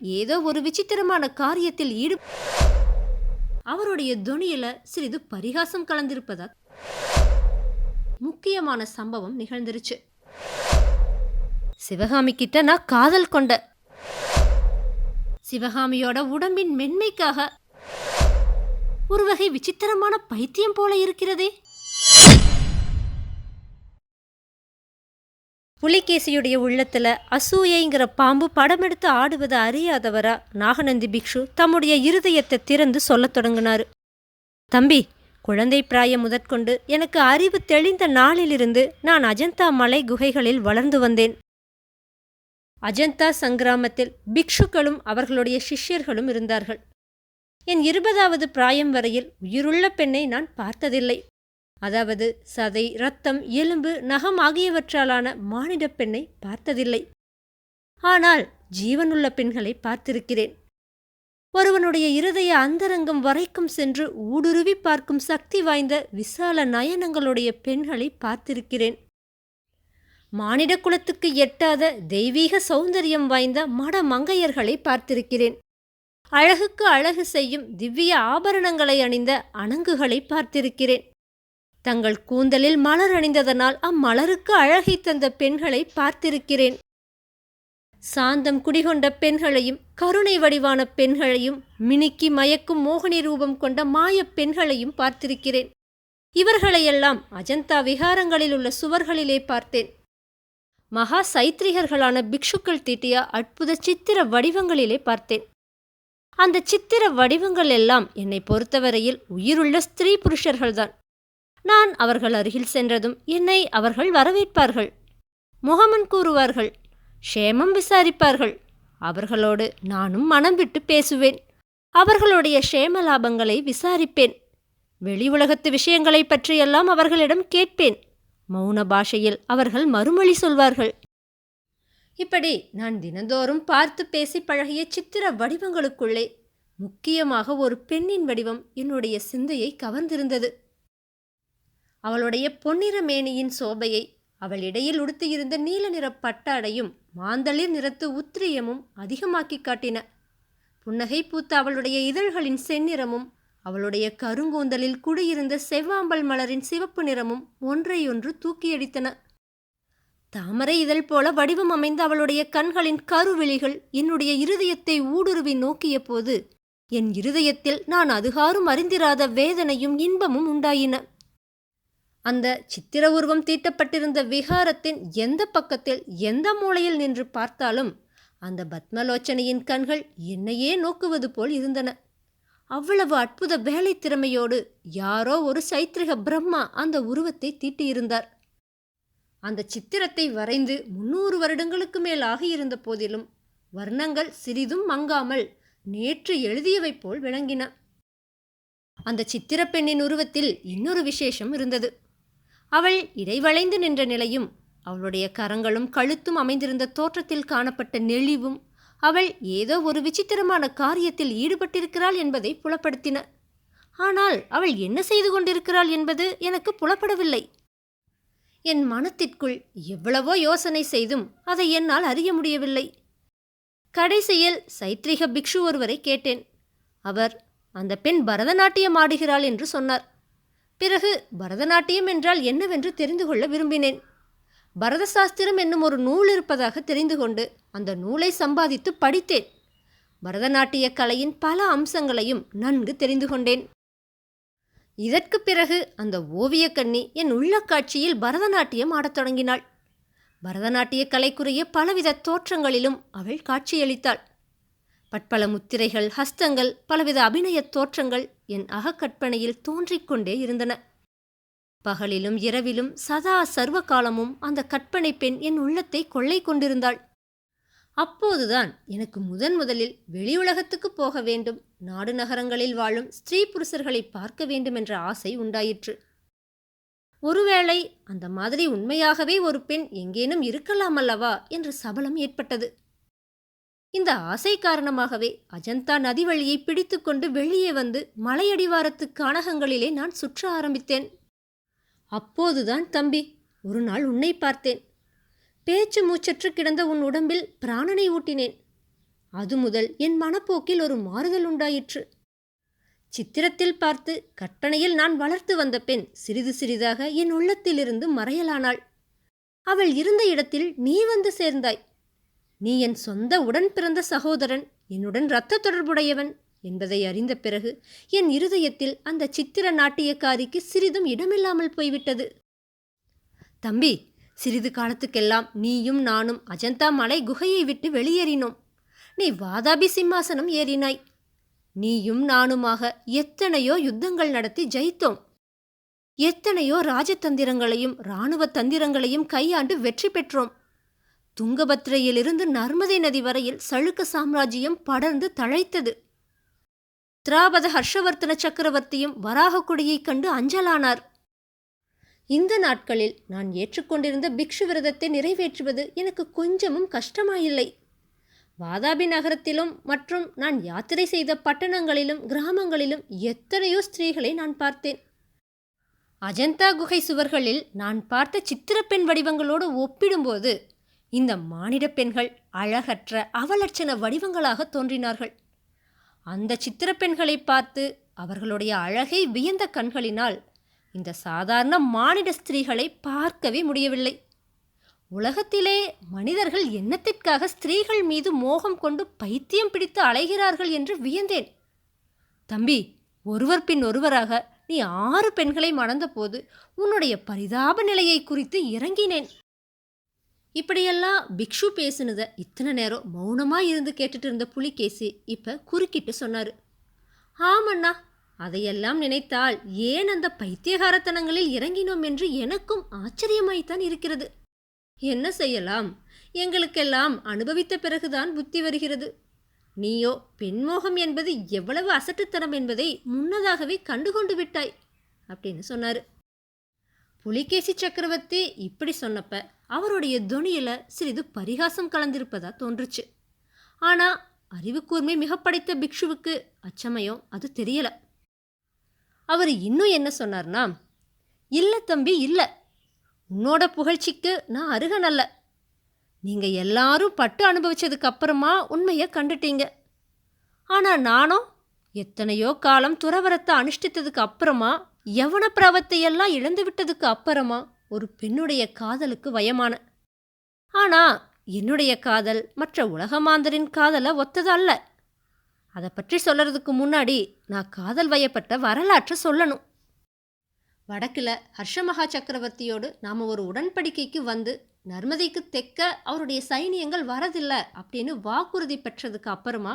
ஏதோ ஒரு விசித்திரமான காரியத்தில் ஈடு அவருடைய துணியில சிறிது பரிகாசம் கலந்திருப்பதா முக்கியமான சம்பவம் நிகழ்ந்துருச்சு. சிவகாமி கிட்ட நான் காதல் கொண்ட சிவகாமியோட உடம்பின் மென்மைக்காக ஒரு வகை விசித்திரமான பைத்தியம் போல இருக்கிறதே. புலிகேசியுடைய உள்ளத்தில் அசூயைங்கிற பாம்பு படமெடுத்து ஆடுவதை அறியாதவரா? நாகநந்தி பிக்ஷு தம்முடைய இருதயத்தை திறந்து சொல்லத் தொடங்கினார். தம்பி குழந்தை பிராயம் முதற்கொண்டு எனக்கு அறிவு தெளிந்த நாளிலிருந்து நான் அஜந்தா மலை குகைகளில் வளர்ந்து வந்தேன். அஜந்தா சங்கிராமத்தில் பிக்ஷுக்களும் அவர்களுடைய சிஷ்யர்களும் இருந்தார்கள். என் இருபதாவது பிராயம் வரையில் உயிருள்ள பெண்ணை நான் பார்த்ததில்லை. அதாவது சதை இரத்தம் எலும்பு நகம் ஆகியவற்றாலான மானிட பெண்ணை பார்த்ததில்லை. ஆனால் ஜீவனுள்ள பெண்களை பார்த்திருக்கிறேன். ஒருவனுடைய இருதய அந்தரங்கம் வரைக்கும் சென்று ஊடுருவி பார்க்கும் சக்தி வாய்ந்த விசால நயனங்களுடைய பெண்களை பார்த்திருக்கிறேன். மானிட குலத்துக்கு எட்டாத தெய்வீக சௌந்தரியம் வாய்ந்த மட மங்கையர்களை பார்த்திருக்கிறேன். அழகுக்கு அழகு செய்யும் திவ்ய ஆபரணங்களை அணிந்த அணங்குகளை பார்த்திருக்கிறேன். தங்கள் கூந்தலில் மலர் அணிந்ததனால் அம்மலருக்கு அழகை தந்த பெண்களை பார்த்திருக்கிறேன். சாந்தம் குடிகொண்ட பெண்களையும் கருணை வடிவான பெண்களையும் மினுக்கி மயக்கும் மோகினி ரூபம் கொண்ட மாயப் பெண்களையும் பார்த்திருக்கிறேன். இவர்களையெல்லாம் அஜந்தா விகாரங்களில் உள்ள சுவர்களிலே பார்த்தேன். மகா சைத்ரிகர்களான பிக்ஷுக்கள் தீட்டிய அற்புத சித்திர வடிவங்களிலே பார்த்தேன். அந்த சித்திர வடிவங்கள் எல்லாம் என்னை பொறுத்தவரையில் உயிருள்ள ஸ்திரீ புருஷர்கள்தான். நான் அவர்கள் அருகில் சென்றதும் என்னை அவர்கள் வரவேற்பார்கள். முகமன் கூறுவார்கள் க்ஷேமம் விசாரிப்பார்கள். அவர்களோடு நானும் மனம் விட்டு பேசுவேன். அவர்களுடைய க்ஷேம லாபங்களை விசாரிப்பேன். வெளி உலகத்து விஷயங்களைப் பற்றியெல்லாம் அவர்களிடம் கேட்பேன். மௌன பாஷையில் அவர்கள் மறுமொழி சொல்வார்கள். இப்படி நான் தினந்தோறும் பார்த்து பேசி பழகிய சித்திர வடிவங்களுக்குள்ளே முக்கியமாக ஒரு பெண்ணின் வடிவம் என்னுடைய சிந்தையை கவர்ந்திருந்தது. அவளுடைய பொன்னிற மேனியின் சோபையை அவள் இடையில் உடுத்தியிருந்த நீல நிற பட்டாடையும் மாந்தளிர் நிறத்து உத்திரியமும் அதிகமாக்கி காட்டின. புன்னகை பூத்த அவளுடைய இதழ்களின் செந்நிறமும் அவளுடைய கருங்கூந்தலில் குடியிருந்த செவ்வாம்பல் மலரின் சிவப்பு நிறமும் ஒன்றையொன்று தூக்கியடித்தன. தாமரை இதழ் போல வடிவம் அமைந்த அவளுடைய கண்களின் கருவிழிகள் என்னுடைய இருதயத்தை ஊடுருவி நோக்கிய போது என் இருதயத்தில் நான் அதுகாரும் அறிந்திராத வேதனையும் இன்பமும் உண்டாயின. அந்த சித்திர உருவம் தீட்டப்பட்டிருந்த விகாரத்தின் எந்த பக்கத்தில் எந்த மூலையில் நின்று பார்த்தாலும் அந்த பத்மலோச்சனையின் கண்கள் என்னையே நோக்குவது போல் இருந்தன. அவ்வளவு அற்புத வேலை திறமையோடு யாரோ ஒரு சைத்ரிக பிரம்மா அந்த உருவத்தை தீட்டியிருந்தார். அந்த சித்திரத்தை வரைந்து முன்னூறு வருடங்களுக்கு மேல் ஆகியிருந்த போதிலும் வர்ணங்கள் சிறிதும் மங்காமல் நேற்று எழுதியவை போல் விளங்கின. அந்த சித்திரப்பெண்ணின் உருவத்தில் இன்னொரு விசேஷம் இருந்தது. அவள் இடைவளைந்து நின்ற நிலையும் அவளுடைய கரங்களும் கழுத்தும் அமைந்திருந்த தோற்றத்தில் காணப்பட்ட நெளிவும் அவள் ஏதோ ஒரு விசித்திரமான காரியத்தில் ஈடுபட்டிருக்கிறாள் என்பதை புலப்படுத்தின. ஆனால் அவள் என்ன செய்து கொண்டிருக்கிறாள் என்பது எனக்கு புலப்படவில்லை. என் மனத்திற்குள் எவ்வளவோ யோசனை செய்தும் அதை என்னால் அறிய முடியவில்லை. கடைசியில் சைத்ரிக பிக்ஷு ஒருவரை கேட்டேன். அவர் அந்த பெண் பரதநாட்டியம் ஆடுகிறாள் என்று சொன்னார். பிறகு பரதநாட்டியம் என்றால் என்னவென்று தெரிந்து கொள்ள விரும்பினேன். பரத சாஸ்திரம் என்னும் ஒரு நூல் இருப்பதாக தெரிந்து கொண்டு அந்த நூலை சம்பாதித்து படித்தேன். பரதநாட்டிய கலையின் பல அம்சங்களையும் நன்கு தெரிந்து கொண்டேன். இதற்கு பிறகு அந்த ஓவியக்கண்ணி என் உள்ள காட்சியில் பரதநாட்டியம் ஆடத் தொடங்கினாள். பரதநாட்டிய கலைக்குரிய பலவித தோற்றங்களிலும் அவள் காட்சியளித்தாள். பட்பல முத்திரைகள் ஹஸ்தங்கள் பலவித அபிநயத் தோற்றங்கள் என் அகக்கற்பனையில் தோன்றிக்கொண்டே இருந்தன. பகலிலும் இரவிலும் சதா சர்வ காலமும் அந்த கற்பனை பெண் என் உள்ளத்தை கொள்ளை கொண்டிருந்தாள். அப்போதுதான் எனக்கு முதன் முதலில் வெளியுலகத்துக்கு போக வேண்டும் நாடு நகரங்களில் வாழும் ஸ்திரீ புருஷர்களை பார்க்க வேண்டும் என்ற ஆசை உண்டாயிற்று. ஒருவேளை அந்த மாதிரி உண்மையாகவே ஒரு பெண் எங்கேனும் இருக்கலாம் அல்லவா என்று சபலம் ஏற்பட்டது. இந்த ஆசை காரணமாகவே அஜந்தா நதி வழியை பிடித்துக்கொண்டு வெளியே வந்து மலையடிவாரத்து கானகங்களிலே நான் சுற்ற ஆரம்பித்தேன். அப்போதுதான் தம்பி ஒரு நாள் உன்னை பார்த்தேன். பேச்சு மூச்சற்று கிடந்த உன் உடம்பில் பிராணனை ஊட்டினேன். அது முதல் என் மனப்போக்கில் ஒரு மாறுதல் உண்டாயிற்று. சித்திரத்தில் பார்த்து கட்டணையில் நான் வளர்த்து வந்த பெண் சிறிது சிறிதாக என் உள்ளத்திலிருந்து மறையலானாள். அவள் இருந்த இடத்தில் நீ வந்து சேர்ந்தாய். நீ என் சொந்த உடன் பிறந்த சகோதரன் என்னுடன் இரத்த தொடர்புடையவன் என்பதை அறிந்த பிறகு என் இருதயத்தில் அந்த சித்திர நாட்டியக்காரிக்கு சிறிதும் இடமில்லாமல் போய்விட்டது. தம்பி சிறிது காலத்துக்கெல்லாம் நீயும் நானும் அஜந்தா மலை குகையை விட்டு வெளியேறினோம். நீ வாதாபி சிம்மாசனம் ஏறினாய். நீயும் நானுமாக எத்தனையோ யுத்தங்கள் நடத்தி ஜெயித்தோம். எத்தனையோ ராஜதந்திரங்களையும் இராணுவ தந்திரங்களையும் கையாண்டு வெற்றி பெற்றோம். துங்கபத்ரையிலிருந்து நர்மதை நதி வரையில் சளுக்க சாம்ராஜ்யம் படர்ந்து தழைத்தது. திராபத ஹர்ஷவர்த்தன சக்கரவர்த்தியும் வராக கொடியைக் கண்டு அஞ்சலானார். இந்த நாட்களில் நான் ஏற்றுக்கொண்டிருந்த பிக்ஷு விரதத்தை நிறைவேற்றுவது எனக்கு கொஞ்சமும் கஷ்டமாயில்லை. வாதாபி நகரத்திலும் மற்றும் நான் யாத்திரை செய்த பட்டணங்களிலும் கிராமங்களிலும் எத்தனையோ ஸ்திரீகளை நான் பார்த்தேன். அஜந்தா குகை சுவர்களில் நான் பார்த்த சித்திரப்பெண் வடிவங்களோடு ஒப்பிடும்போது இந்த மானிட பெண்கள் அழகற்ற அவலட்சண வடிவங்களாக தோன்றினார்கள். அந்த சித்திர பெண்களை பார்த்து அவர்களுடைய அழகை வியந்த கண்களினால் இந்த சாதாரண மானிட ஸ்திரீகளை பார்க்கவே முடியவில்லை. உலகத்திலே மனிதர்கள் என்னத்திற்காக ஸ்திரீகள் மீது மோகம் கொண்டு பைத்தியம் பிடித்து அலைகிறார்கள் என்று வியந்தேன். தம்பி ஒருவர் பின் ஒருவராக நீ ஆறு பெண்களை மணந்தபோது உன்னுடைய பரிதாப நிலையை குறித்து இறங்கினேன். இப்படியெல்லாம் பிக்ஷு பேசுனத இத்தனை நேரம் மௌனமாக இருந்து கேட்டுட்டு இருந்த புலிகேசி இப்போ குறுக்கிட்டு சொன்னார். ஆமண்ணா அதையெல்லாம் நினைத்தால் ஏன் அந்த பைத்தியகாரத்தனங்களில் இறங்கினோம் என்று எனக்கும் ஆச்சரியமாய்த்தான் இருக்கிறது. என்ன செய்யலாம்? எங்களுக்கெல்லாம் அனுபவித்த பிறகுதான் புத்தி வருகிறது. நீயோ பெண்மோகம் என்பது எவ்வளவு அசட்டுத்தனம் என்பதை முன்னதாகவே கண்டுகொண்டு விட்டாய் அப்படின்னு சொன்னார். புலிகேசி சக்கரவர்த்தி இப்படி சொன்னப்ப அவருடைய துணியில் சிறிது பரிகாசம் கலந்திருப்பதா தோன்றுச்சு. ஆனால் அறிவுக்கூர்மை மிகப்படைத்த மிக படைத்த பிக்ஷுவுக்கு அச்சமயம் அது தெரியல. அவர் இன்னும் என்ன சொன்னார்னா இல்லை தம்பி இல்லை. உன்னோட புகழ்ச்சிக்கு நான் அருகன் அல்ல. நீங்கள் எல்லாரும் பட்டு அனுபவிச்சதுக்கு அப்புறமா உண்மையை கண்டுட்டீங்க. ஆனால் நானும் எத்தனையோ காலம் துறவரத்தை அனுஷ்டித்ததுக்கு அப்புறமா யவன பிரவத்தை எல்லாம் இழந்து விட்டதுக்கு அப்புறமா ஒரு பெண்ணுடைய காதலுக்கு வயமான. ஆனா என்னுடைய காதல் மற்ற உலகமாந்தரின் காதலை ஒத்தது அல்ல அதை பற்றி சொல்லறதுக்கு முன்னாடி நான் காதல் வயப்பட்ட வரலாற்றை சொல்லணும். வடக்கில் ஹர்ஷமகா சக்கரவர்த்தியோடு நாம ஒரு உடன்படிக்கைக்கு வந்து நர்மதைக்கு தெக்க அவருடைய சைனியங்கள் வரதில்லை அப்படின்னு வாக்குறுதி பெற்றதுக்கு அப்புறமா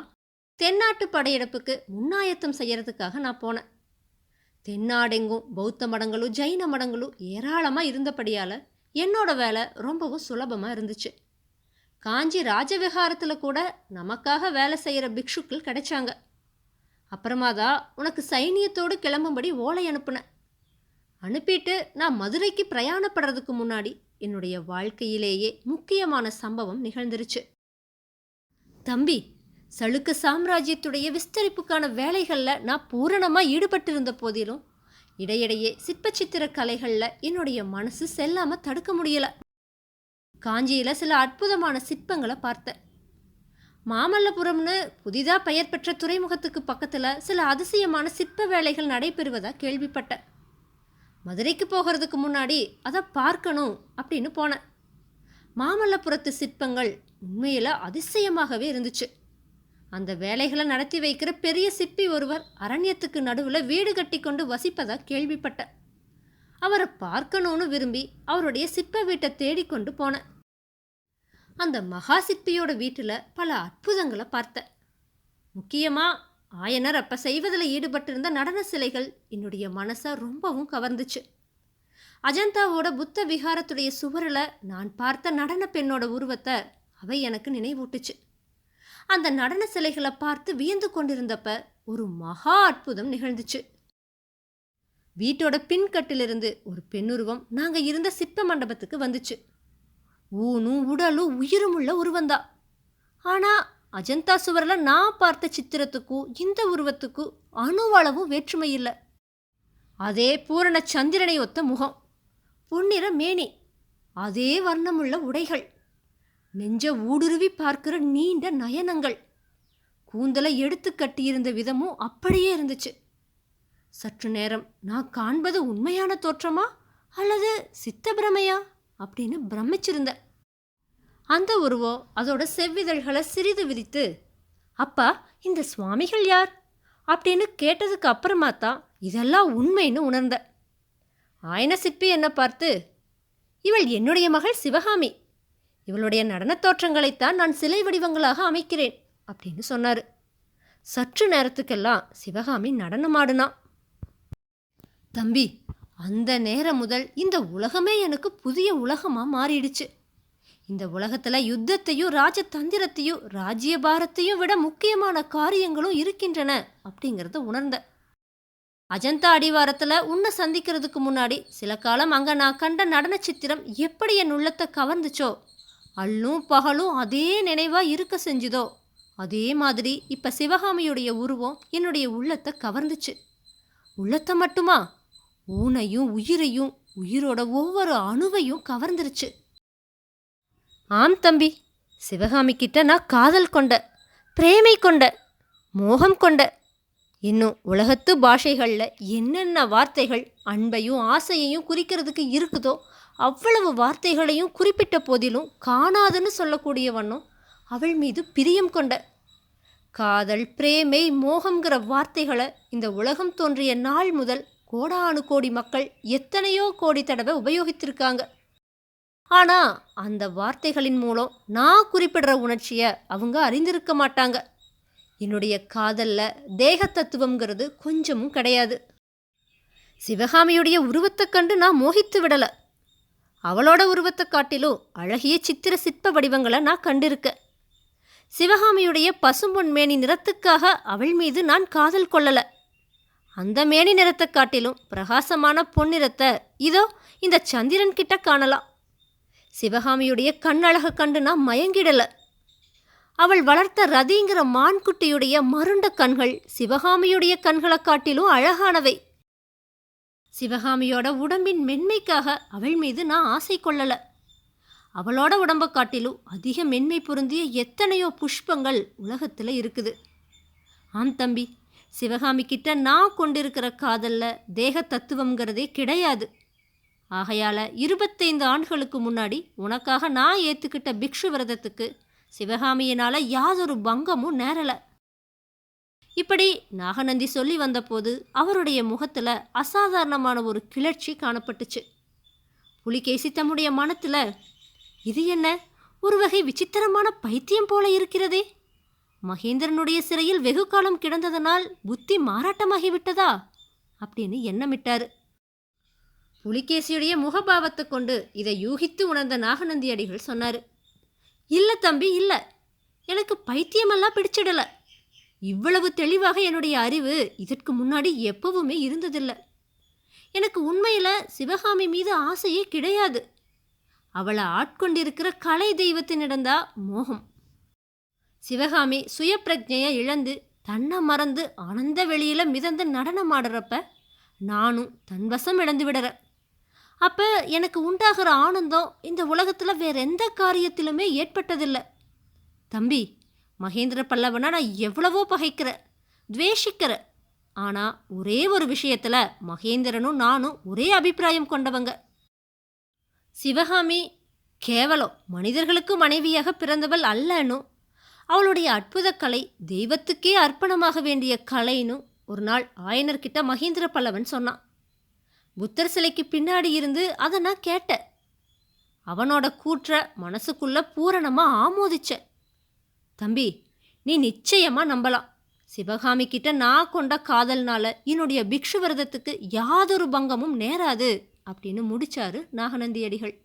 தென்னாட்டு படையெடுப்புக்கு முன்னாயத்தம் செய்யறதுக்காக நான் போனேன். தென்னாடெங்கும் பௌத்த மடங்களும் ஜைன மடங்களும் ஏராளமாக இருந்தபடியால் என்னோட வேலை ரொம்பவும் சுலபமாக இருந்துச்சு. காஞ்சி ராஜவிகாரத்தில் கூட நமக்காக வேலை செய்கிற பிக்ஷுக்கள் கிடைச்சாங்க. அப்புறமா தான் உனக்கு சைனியத்தோடு கிளம்பும்படி ஓலை அனுப்புனேன். அனுப்பிட்டு நான் மதுரைக்கு பிரயாணப்படுறதுக்கு முன்னாடி என்னுடைய வாழ்க்கையிலேயே முக்கியமான சம்பவம் நிகழ்ந்துருச்சு. தம்பி சளுக்க சாம்ராஜ்யத்துடைய விஸ்தரிப்புக்கான வேலைகளில் நான் பூரணமாக ஈடுபட்டிருந்த போதிலும் இடையிடையே சிற்பச்சித்திர கலைகளில் என்னுடைய மனசு செல்லாமல் தடுக்க முடியலை. காஞ்சியில் சில அற்புதமான சிற்பங்களை பார்த்தேன். மாமல்லபுரம்னு புதிதாக பெயர் பெற்ற துறைமுகத்துக்கு பக்கத்தில் சில அதிசயமான சிற்ப வேலைகள் நடைபெறுவதாக கேள்விப்பட்டேன். மதுரைக்கு போகிறதுக்கு முன்னாடி அதை பார்க்கணும் அப்படின்னு போனேன். மாமல்லபுரத்து சிற்பங்கள் உண்மையில் அதிசயமாகவே இருந்துச்சு. அந்த வேலைகளை நடத்தி வைக்கிற பெரிய சிற்பி ஒருவர் அரண்யத்துக்கு நடுவில் வீடு கட்டி கொண்டு வசிப்பதாக கேள்விப்பட்டேன் அவரை பார்க்கணும்னு விரும்பி அவருடைய சிற்ப வீட்டை தேடிக்கொண்டு போனேன் அந்த மகா சிற்பியோட வீட்டில் பல அற்புதங்களை பார்த்தேன் முக்கியமாக ஆயனர் அப்போ செய்வதில் ஈடுபட்டிருந்த நடன சிலைகள் என்னுடைய மனசை ரொம்பவும் கவர்ந்துச்சு. அஜந்தாவோட புத்த விகாரத்துடைய சுவரில் நான் பார்த்த நடன பெண்ணோட உருவத்தை அவை எனக்கு நினைவூட்டுச்சு. அந்த நடன சிலைகளை பார்த்து வியந்து கொண்டிருந்தப்ப ஒரு மகா அற்புதம் நிகழ்ந்துச்சு. வீட்டோட பின்கட்டிலிருந்து ஒரு பெண்ணுருவம் நாங்கள் இருந்த சிற்ப மண்டபத்துக்கு வந்துச்சு. ஊனும் உடலும் உயிருமுள்ள உருவந்தா ஆனால் அஜந்தா சுவரில் நான் பார்த்த சித்திரத்துக்கும் இந்த உருவத்துக்கும் அணுவளவும் வேற்றுமை இல்லை. அதே பூரண சந்திரனை ஒத்த முகம். பொன்னிற மேனி. அதே வர்ணமுள்ள உடைகள். நெஞ்ச ஊடுருவி பார்க்கிற நீண்ட நயனங்கள். கூந்தலை எடுத்து கட்டியிருந்த விதமும் அப்படியே இருந்துச்சு. சற்று நேரம் நான் காண்பது உண்மையான தோற்றமா அல்லது சித்தபிரமையா அப்படின்னு பிரமிச்சிருந்தேன். அந்த உருவம் அதோட செவ்விதழ்களை சிறிது விரித்து அப்பா இந்த சுவாமிகள் யார்? அப்படின்னு கேட்டதுக்கு அப்புறமா தான் இதெல்லாம் உண்மைன்னு உணர்ந்தேன். ஆயன சிற்பி என்ன பார்த்து இவள் என்னுடைய மகள் சிவகாமி. இவளுடைய நடனத் தோற்றங்களைத்தான் நான் சிலை வடிவங்களாக அமைக்கிறேன் அப்படின்னு சொன்னார். சற்று நேரத்துக்கெல்லாம் சிவகாமி நடனமாடுனா. தம்பி அந்த நேரம் முதல் இந்த உலகமே எனக்கு புதிய உலகமாக மாறிடுச்சு. இந்த உலகத்தில் யுத்தத்தையும் ராஜதந்திரத்தையும் ராஜ்யபாரத்தையும் விட முக்கியமான காரியங்களும் இருக்கின்றன அப்படிங்கிறத உணர்ந்தேன். அஜந்தா அடிவாரத்தில் உன்னை சந்திக்கிறதுக்கு முன்னாடி சில காலம் அங்கே நான் கண்ட நடன சித்திரம் எப்படி என் உள்ளத்தை கவர்ந்துச்சோ? அல்லும் பகலும் அதே நினைவாக இருக்க செஞ்சுதோ? அதே மாதிரி இப்போ சிவகாமியுடைய உருவம் என்னுடைய உள்ளத்தை கவர்ந்துச்சு. உள்ளத்தை மட்டுமா? ஊனையும் உயிரையும் உயிரோட ஒவ்வொரு அணுவையும் கவர்ந்துருச்சு. ஆம் தம்பி சிவகாமி கிட்ட நான் காதல் கொண்ட பிரேமை கொண்ட மோகம் கொண்ட இன்னும் உலகத்து பாஷைகளில் என்னென்ன வார்த்தைகள் அன்பையும் ஆசையையும் குறிக்கிறதுக்கு இருக்குதோ அவ்வளவு வார்த்தைகளையும் குறிப்பிட்ட போதிலும் காணாதுன்னு சொல்லக்கூடிய வண்ணம் அவள் மீது பிரியம் கொண்ட காதல் பிரேமை மோகம்ங்கிற வார்த்தைகளை இந்த உலகம் தோன்றிய நாள் முதல் கோடானு கோடி மக்கள் எத்தனையோ கோடி தடவை உபயோகித்திருக்காங்க. ஆனால் அந்த வார்த்தைகளின் மூலம் நான் குறிப்பிடுற உணர்ச்சியை அவங்க அறிந்திருக்க மாட்டாங்க. என்னுடைய காதலில் தேக தத்துவங்கிறது கொஞ்சமும் கிடையாது. சிவகாமியுடைய உருவத்தை கண்டு நான் மோகித்து விடலை. அவளோட உருவத்தை காட்டிலும் அழகிய சித்திர சிற்ப வடிவங்களை நான் கண்டிருக்கேன். சிவகாமியுடைய பசும்பொன் மேனி நிறத்துக்காக அவள் மீது நான் காதல் கொள்ளலை. அந்த மேனி நிறத்தை காட்டிலும் பிரகாசமான பொன்னிறத்தை இதோ இந்த சந்திரன் கிட்ட காணலாம். சிவகாமியுடைய கண்ணழகை கண்டு நான் மயங்கிடலை. அவள் வளர்த்த ரதிங்கிற மான்குட்டியுடைய மருண்ட கண்கள் சிவகாமியுடைய கண்களை காட்டிலும் அழகானவை. சிவகாமியோட உடம்பின் மென்மைக்காக அவள் மீது நான் ஆசை கொள்ளல. அவளோட உடம்பை காட்டிலும் அதிக மென்மை பொருந்திய எத்தனையோ புஷ்பங்கள் உலகத்தில் இருக்குது. ஆம் தம்பி சிவகாமி கிட்ட நான் கொண்டிருக்கிற காதலில் தேக தத்துவங்கிறதே கிடையாது. ஆகையால இருபத்தைந்து ஆண்டுகளுக்கு முன்னாடி உனக்காக நான் ஏற்றுக்கிட்ட பிக்ஷு விரதத்துக்கு சிவகாமியினால் யாதொரு பங்கமும் நேரலை. இப்படி நாகநந்தி சொல்லி வந்தபோது அவருடைய முகத்தில் அசாதாரணமான ஒரு கிளர்ச்சி காணப்பட்டுச்சு. புலிகேசி தம்முடைய மனத்தில் இது என்ன? ஒரு வகை விசித்திரமான பைத்தியம் போல இருக்கிறதே. மகேந்திரனுடைய சிறையில் வெகு காலம் கிடந்ததனால் புத்தி மாறாட்டமாகிவிட்டதா? அப்படின்னு எண்ணமிட்டார். புலிகேசியுடைய முகபாவத்தை கொண்டு இதை யூகித்து உணர்ந்த நாகநந்தி அடிகள் சொன்னார் இல்லை தம்பி இல்லை. எனக்கு பைத்தியமெல்லாம் பிடிச்சிடலை. இவ்வளவு தெளிவாக என்னுடைய அறிவு இதற்கு முன்னாடி எப்பவுமே இருந்ததில்லை. எனக்கு உண்மையில் சிவகாமி மீது ஆசையே கிடையாது. அவளை ஆட்கொண்டிருக்கிற கலை தெய்வத்தினிடந்தா மோகம். சிவகாமி சுயப்பிரஜைய இழந்து தன்னை மறந்து ஆனந்த வெளியில் மிதந்து நடனமாடுறப்ப நானும் தன்வசம் இழந்து விடுறேன் அப்போ எனக்கு உண்டாகிற ஆனந்தம் இந்த உலகத்தில் வேற எந்த காரியத்திலுமே ஏற்பட்டதில்லை. தம்பி மகேந்திர பல்லவனை நான் எவ்வளவோ பகைக்கிற துவேஷிக்கிற. ஆனால் ஒரே ஒரு விஷயத்தில் மகேந்திரனும் நானும் ஒரே அபிப்பிராயம் கொண்டவங்க. சிவகாமி கேவலம் மனிதர்களுக்கு மனைவியாக பிறந்தவள் அல்லனும் அவளுடைய அற்புத கலை தெய்வத்துக்கே அர்ப்பணமாக வேண்டிய கலைன்னு ஒரு நாள் ஆயனர்கிட்ட மகேந்திர பல்லவன் சொன்னான். புத்தர் சிலைக்கு பின்னாடி இருந்து அதை நான் கேட்டேன். அவனோட கூற்ற மனசுக்குள்ள பூரணமாக ஆமோதிச்சேன். தம்பி நீ நிச்சயமா நம்பலாம். சிவகாமி கிட்ட நான் கொண்ட காதல்னால என்னுடைய பிக்ஷு விரதத்துக்கு யாதொரு பங்கமும் நேராது அப்படின்னு முடிச்சாரு நாகநந்தியடிகள்.